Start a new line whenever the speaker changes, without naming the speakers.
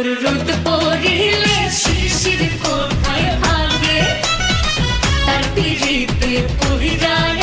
উপর পড়িলে শিশির কোথায় ভাগে তার পিড়িতে
পড়ি যায়